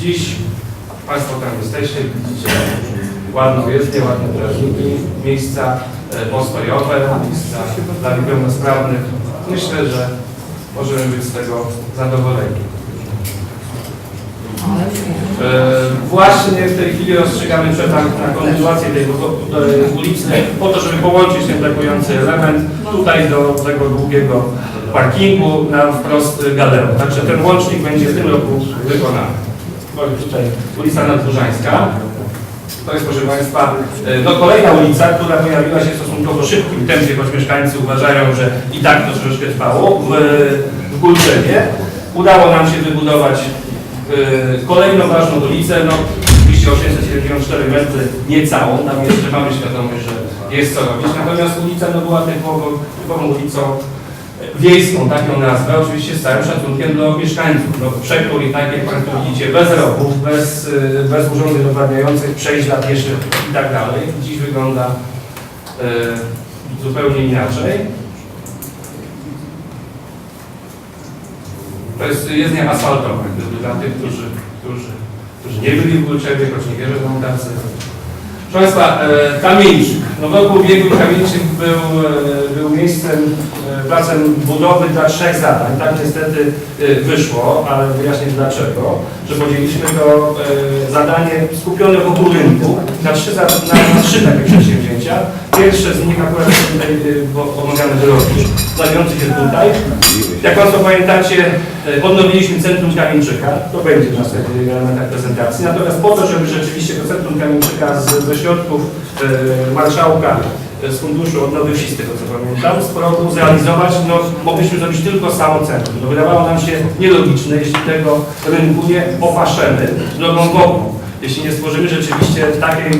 Dziś Państwo tam jesteście, widzicie ładną jezdnię, ładne drażniki, miejsca e, postojowe, miejsca dla niepełnosprawnych. Myślę, że możemy być z tego zadowoleni. E, Właśnie w tej chwili rozstrzygamy przetarg na kontynuację tej ulicy po to, żeby połączyć ten brakujący element tutaj do tego długiego parkingu na wprost galerą. Także ten łącznik będzie w tym roku wykonany. Tutaj ulica Nadburzańska. To jest, proszę Państwa, e, no, kolejna ulica, która pojawiła się w stosunkowo szybkim tempie, choć mieszkańcy uważają, że i tak to troszeczkę trwało, w, w Gulczewie. Udało nam się wybudować e, kolejną ważną ulicę, no oczywiście 874 metry, nie całą, tam jeszcze mamy świadomość, że jest co robić, natomiast ulica no, była typową, typową ulicą wiejską, tak ją nazwę, oczywiście z całym szacunkiem do mieszkańców. No, przekrój, tak jak Państwo widzicie, bez rowów, bez, y, bez urządzeń odwadniających, przejść dla pieszych i tak dalej. Dziś wygląda y, zupełnie inaczej. To jest jezdnia asfaltowa, gdyby dla tych, którzy, którzy, którzy nie byli w Gulczewie, choć nie wierzę, że są tacy. Proszę Państwa, e, Kamieńczyk. No wokół ubiegły Kamieńczyk był, e, był miejscem, placem budowy dla trzech zadań. Tak niestety e, wyszło, ale wyjaśnię dlaczego, że podzieliliśmy to e, zadanie skupione wokół rynku na trzy, na, trzy takie przedsięwzięcia. Pierwsze z nich akurat tutaj e, bo- omawiany wyroki, znajdujący się tutaj. Jak Państwo pamiętacie, odnowiliśmy Centrum Kamieńczyka, to będzie w następnych elementach prezentacji, natomiast po to, żeby rzeczywiście to Centrum Kamieńczyka z, ze środków marszałka z funduszu odnowy wsi, z tego co pamiętam, roku zrealizować, no mogliśmy zrobić tylko samo centrum. No, wydawało nam się nielogiczne, jeśli tego rynku nie opaszemy drogą wokół. Jeśli nie stworzymy rzeczywiście takiej e,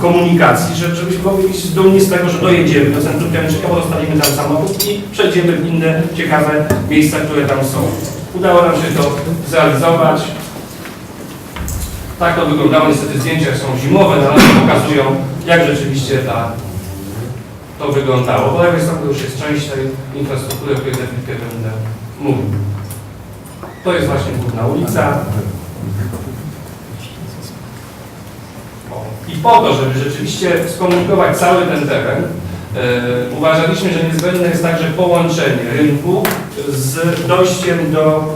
komunikacji, że, żebyśmy mogli być dumni z tego, że dojedziemy do centrum Kamieńczyka, bo dostaniemy tam samochód i przejdziemy w inne ciekawe miejsca, które tam są. Udało nam się to zrealizować. Tak to wyglądało, niestety zdjęcia są zimowe, no, ale one pokazują, jak rzeczywiście ta, to wyglądało. Po lewej stronie już jest część tej infrastruktury, o której za chwilkę będę mówił. To jest właśnie główna ulica. I po to, żeby rzeczywiście skomunikować cały ten teren, e, uważaliśmy, że niezbędne jest także połączenie rynku z dojściem do,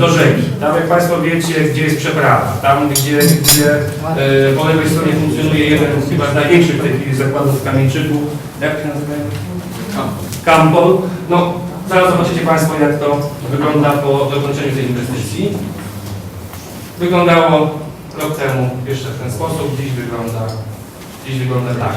do rzeki. Tam, jak Państwo wiecie, gdzie jest przeprawa, tam, gdzie, gdzie e, po lewej stronie funkcjonuje jeden chyba z największych w tej chwili zakładów w Kamieńczyku. Jak się nazywa? Kampol. No, zaraz zobaczycie Państwo, jak to wygląda po dokończeniu tej inwestycji. Wyglądało rok temu jeszcze w ten sposób, dziś wygląda, dziś wygląda tak.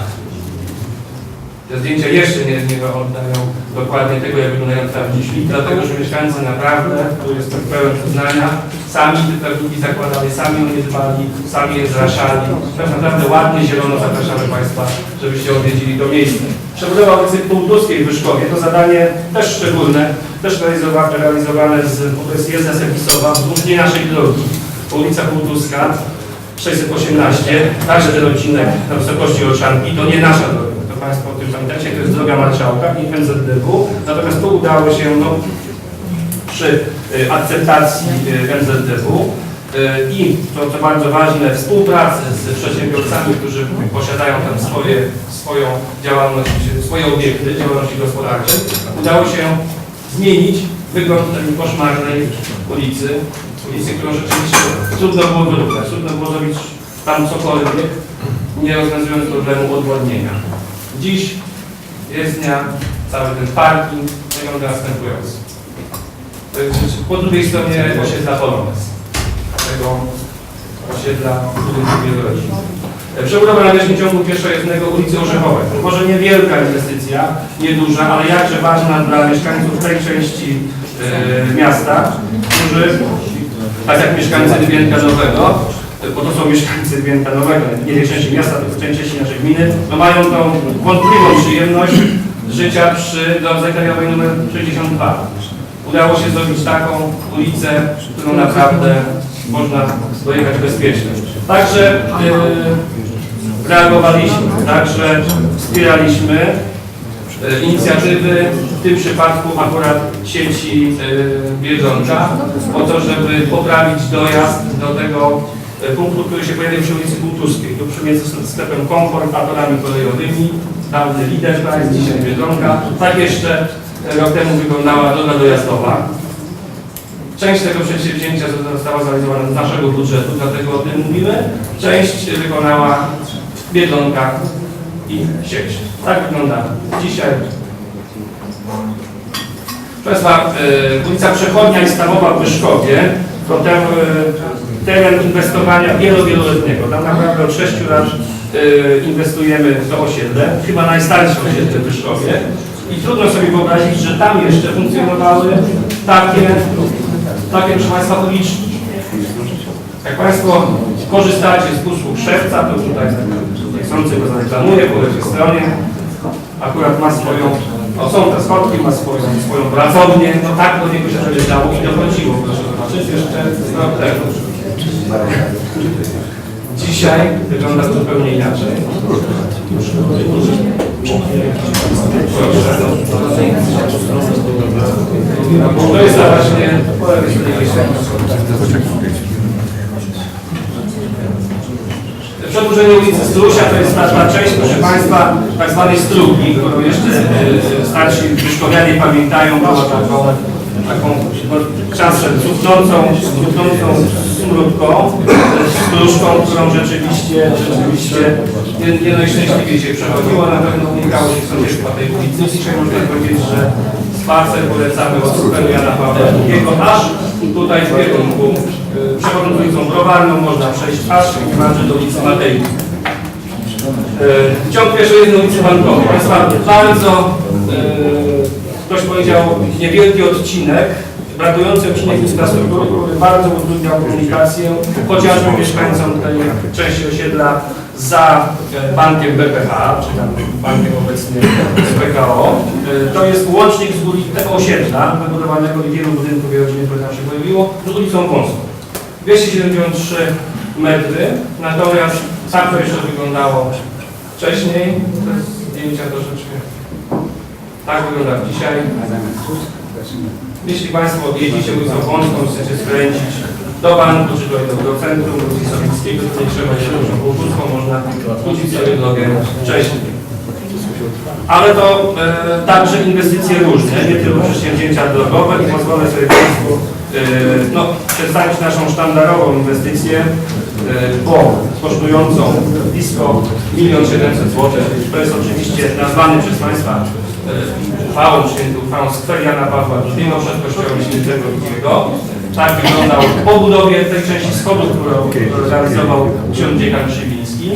Te zdjęcia jeszcze nie, nie oddają dokładnie tego, jak wyglądają trawniki, dlatego że mieszkańcy naprawdę, tu jestem pełen przyznania, sami te trawniki zakładali, sami o nie dbali, sami je zraszali. Tak naprawdę ładnie, zielono zapraszamy Państwa, żebyście odwiedzili to miejsce. Przebudowa ulicy Półtuskiej w Wyszkowie to zadanie też szczególne, też realizowane, realizowane z, to jest jezdnia serwisowa wzdłuż nie naszej drogi. Ulica Półtuska 618, także ten odcinek na wysokości Olszanki, to nie nasza droga. To Państwo o tym pamiętacie, to jest droga Marszałka i NZDW. Natomiast tu udało się no, przy y, akceptacji y, NZDW y, i, to bardzo ważne, współpracy z przedsiębiorcami, którzy posiadają tam swoje, swoją działalność, swoje obiekty działalności gospodarczej, udało się zmienić wygląd tej koszmarnej ulicy, ulicy, którą rzeczywiście trudno było wyrównać, trudno było zrobić tam cokolwiek, nie rozwiązując problemu odwodnienia. Dziś jezdnia, cały ten parking wygląda następująco. Jest rzecz- po drugiej stronie osiedla Polones, tego osiedla budynku wielorodzinnych. Przebudowa na dalszym ciągu pieszojezdnego ulicy Orzechowej. Może niewielka inwestycja, nieduża, ale jakże ważna dla mieszkańców tej części e, miasta, którzy, tak jak mieszkańcy Dywieńka Nowego, bo to są mieszkańcy Dywieńka Nowego, nie tej części miasta, w tej części naszej gminy, no mają tą wątpliwą przyjemność życia przy drodze krajowej nr 62. Udało się zrobić taką ulicę, którą naprawdę można dojechać bezpiecznie. Także yy, reagowaliśmy, także wspieraliśmy e, inicjatywy, w tym przypadku akurat sieci e, Biedronka, po to, żeby poprawić dojazd do tego punktu, który się pojawił przy ulicy Kulturskiej, tu pomiędzy sklepem Komfort a torami kolejowymi, dawny lider, która jest dzisiaj Biedronka. Tak jeszcze rok temu wyglądała droga dojazdowa. Część tego przedsięwzięcia została zrealizowana z naszego budżetu, dlatego o tym mówimy. Część wykonała Biedronka i sieć. Tak wygląda dzisiaj. Proszę Państwa, e, ulica Przechodnia i Stawowa w Wyszkowie to ten, e, teren inwestowania wielo, wieloletniego. Tam naprawdę od 6 lat e, inwestujemy w to osiedle, chyba najstarsze osiedle w Wyszkowie. I trudno sobie wyobrazić, że tam jeszcze funkcjonowały takie, takie proszę Państwa, uliczki. Jak Państwo korzystacie z usług szewca, to tutaj chcący go zareklamuję po lewej stronie. Akurat ma swoją, o są te schodki, ma swoją, swoją pracownię, no tak do niego się dowiedziało i dochodziło, proszę zobaczyć, jeszcze z rok temu. Dzisiaj wygląda zupełnie inaczej. To jest stronie. Przedłużenie ulicy Strusia to jest ta część, proszę Państwa, tak zwanej strugi, którą jeszcze e, starsi Wyszkowianie pamiętają, była taką, taką no, czasem cuchnącą, cuchnącą smródką, stróżką, którą rzeczywiście, rzeczywiście nie, nie najszczęśliwiej się przechodziło, na pewno unikało się sąsiedztwa tej ulicy. Dzisiaj można powiedzieć, że spacer polecamy od super Jana Pawła II, aż tutaj w kierunku e, przechodząc ulicą Browarną można przejść aż niemalże do ulicy Matei. E, Ciąg pieszy jest na ulicy Bankowej. Bardzo, e, ktoś powiedział, niewielki odcinek, brakujący odcinek infrastruktury, który bardzo utrudniał komunikację, chociażby mieszkańcom tej części osiedla za e, bankiem BPH, czy tam bankiem obecnie PKO. To jest łącznik z ulic tego osiedla, wybudowanego i wielu budynków i rodzin, które tam się pojawiło, z ulicą Wąską. 273 metry, natomiast tak to jeszcze wyglądało wcześniej. Te zdjęcia troszeczkę tak wygląda dzisiaj. Jeśli Państwo jedziecie ulicą Wąską, chcecie skręcić do banku, czy do, centrum, do ulicy Sowieckiego, to nie trzeba się ulicą Półgórską, można skrócić sobie drogę wcześniej. Ale to e, także inwestycje różne, nie tylko przedsięwzięcia drogowe i pozwolę sobie Państwu e, no, przedstawić naszą sztandarową inwestycję, e, bo kosztującą blisko 1 700 zł. To jest oczywiście nazwany przez Państwa uchwałą, przyjętą uchwałą skwer Jana Pawła II przed kościołem świętego Wigiego. Tak wyglądał po budowie tej części schodów, którą realizował ksiądz dziekan Szywiński.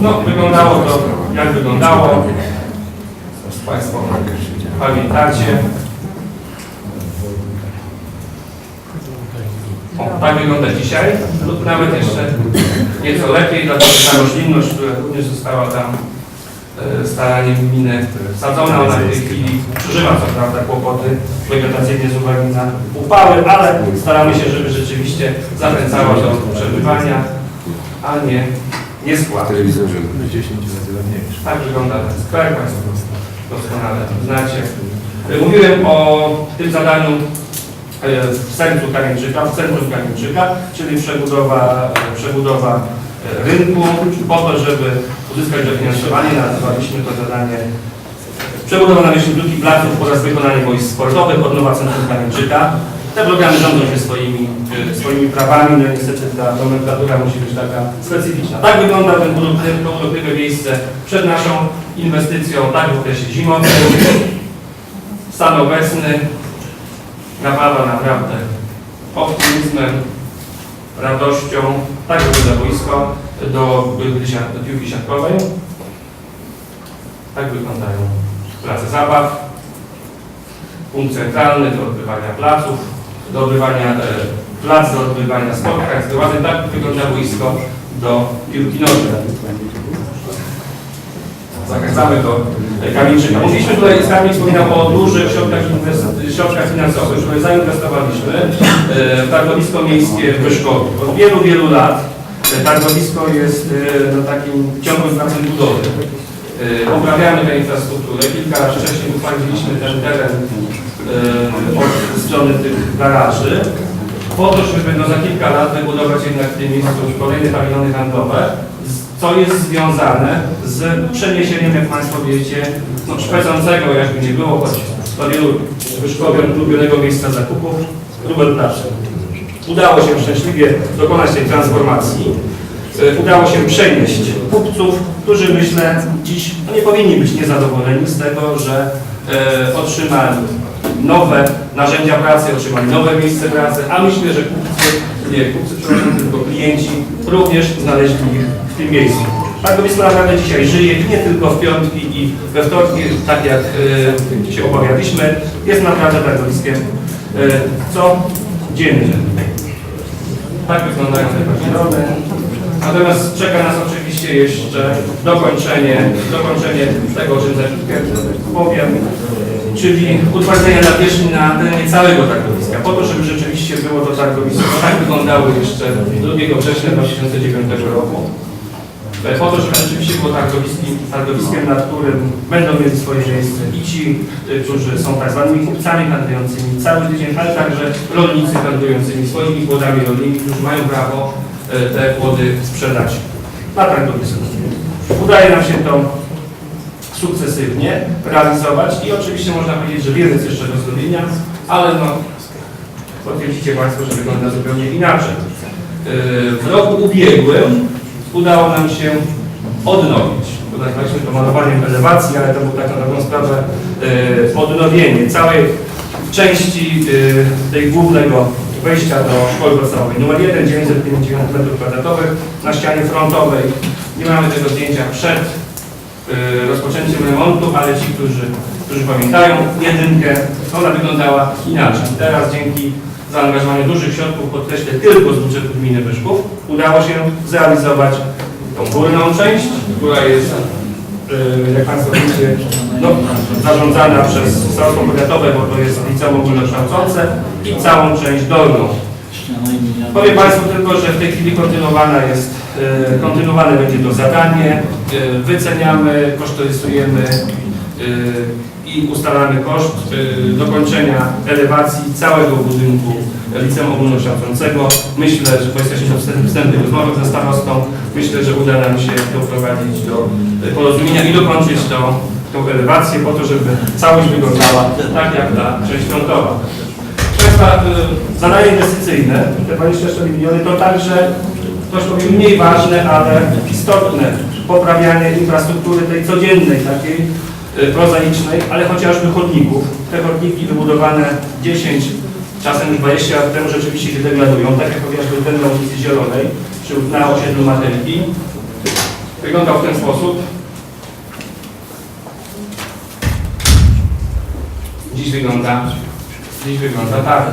No, wyglądało to jak wyglądało. Państwo pamiętacie. O, tak wygląda dzisiaj, lub nawet jeszcze nieco lepiej, dlatego ta roślinność, która również została tam staraniem gminy wsadzona, ona w tej chwili przeżywa co prawda kłopoty wegetacyjne z uwagi na upały, ale staramy się, żeby rzeczywiście zachęcała do przebywania, a nie, nie skład. telewizorze 10 razy ładniejszy. Tak wygląda ten skwer, Państwo doskonale znacie. E, Mówiłem o tym zadaniu e, w sercu Kamieńczyka, w centrum Kamieńczyka, czyli przebudowa, e, przebudowa e, rynku po to, żeby uzyskać dofinansowanie. Nazwaliśmy to zadanie przebudowa nawierzchni placów oraz wykonanie boisk sportowych, odnowa centrum Kamieńczyka. Te programy rządzą się swoimi, e, swoimi prawami, no niestety ta nomenklatura musi być taka specyficzna. Tak wygląda ten urokliwe miejsce przed naszą inwestycją, tak w okresie zimowym. Stan obecny napawa naprawdę optymizmem, radością. Tak wygląda boisko do, piłki siatkowej. Tak wyglądają place zabaw. Punkt centralny do odbywania placów, do odbywania, e, plac do odbywania spotkań, zgromadzeń. Tak wygląda boisko do piłki nożnej. Zachęcamy do Kamieńczyka. Mówiliśmy tutaj, Kamil wspominał o dużych środkach, środkach finansowych, które zainwestowaliśmy e, w targowisko miejskie w Wyszkowie. Od wielu, wielu lat e, targowisko jest e, na takim ciągłym pracem budowy. Poprawiamy tę infrastrukturę. Kilka wcześniej uchwaliliśmy ten teren od strony tych garaży po to, żeby no, za kilka lat wybudować jednak w tym miejscu kolejne pawilony handlowe, co jest związane z przeniesieniem, jak Państwo wiecie, no, szpecącego, jakby nie było, choć to wielu Wyszkowian ulubionego miejsca zakupów, Rubelplacze. Udało się szczęśliwie dokonać tej transformacji. E, Udało się przenieść kupców, którzy myślę dziś no, nie powinni być niezadowoleni z tego, że e, otrzymali nowe narzędzia pracy, otrzymali nowe miejsce pracy, a myślę, że kupcy, nie kupcy, przepraszam, tylko klienci również znaleźli ich w tym miejscu. Targowisko naprawdę dzisiaj żyje nie tylko w piątki i we wtorki, tak jak e, się obawialiśmy, jest naprawdę targowiskiem e, codziennie. Tak wyglądają te pawilony. Natomiast czeka nas oczywiście jeszcze dokończenie, dokończenie tego, o czym za powiem, czyli utwardzenie nawierzchni na terenie całego targowiska, po to, żeby rzeczywiście było to targowisko tak wyglądało jeszcze 2 września 2009 roku. E, Po to, żeby rzeczywiście było targowiskiem, targowiskiem, na którym będą mieli swoje miejsce i ci, y, którzy są tak zwanymi kupcami handlującymi cały tydzień, ale także rolnicy handlującymi swoimi płodami rolnymi, którzy mają prawo e, te płody sprzedać na targowisku. Udaje nam się to sukcesywnie realizować i oczywiście można powiedzieć, że wiele jest jeszcze do zrobienia, ale no, potwierdzicie Państwo, że wygląda zupełnie inaczej. W roku ubiegłym udało nam się odnowić, bo nazwaliśmy to malowaniem elewacji, ale to było tak na dobrą sprawę yy, odnowienie całej części yy, tej głównego wejścia do szkoły podstawowej. Numer 1, 959 m2 na ścianie frontowej. Nie mamy tego zdjęcia przed y, rozpoczęciem remontu, ale ci, którzy, którzy pamiętają jedynkę, ona wyglądała inaczej. Teraz dzięki zaangażowaniu dużych środków, podkreślę tylko z budżetu gminy Wyszków, udało się zrealizować tą górną część, która jest, y, jak Państwo wiecie, no, zarządzana przez Starostwo Powiatowe, bo to jest liceum ogólnokształcące i całą część dolną. Powiem Państwu tylko, że w tej chwili kontynuowana jest, e, kontynuowane będzie to zadanie. E, Wyceniamy, kosztorysujemy i ustalamy koszt e, dokończenia elewacji całego budynku liceum ogólnokształcącego. Myślę, że bo jesteśmy w wstęp- wstępnych rozmowach ze starostą, myślę, że uda nam się doprowadzić do e, porozumienia i dokończyć to, tą elewację po to, żeby całość wyglądała tak jak ta część frontowa. Państwa, y, zadania inwestycyjne, te 24 miliony, to także, ktoś powie mniej ważne, ale istotne, poprawianie infrastruktury tej codziennej, takiej y, prozaicznej, ale chociażby chodników. Te chodniki wybudowane 10, czasem już 20 lat temu rzeczywiście się degradują, tak jak chociażby ten na ulicy Zielonej, czy na osiedlu Matelki. Wyglądał w ten sposób. Dziś wygląda, dziś wygląda tak.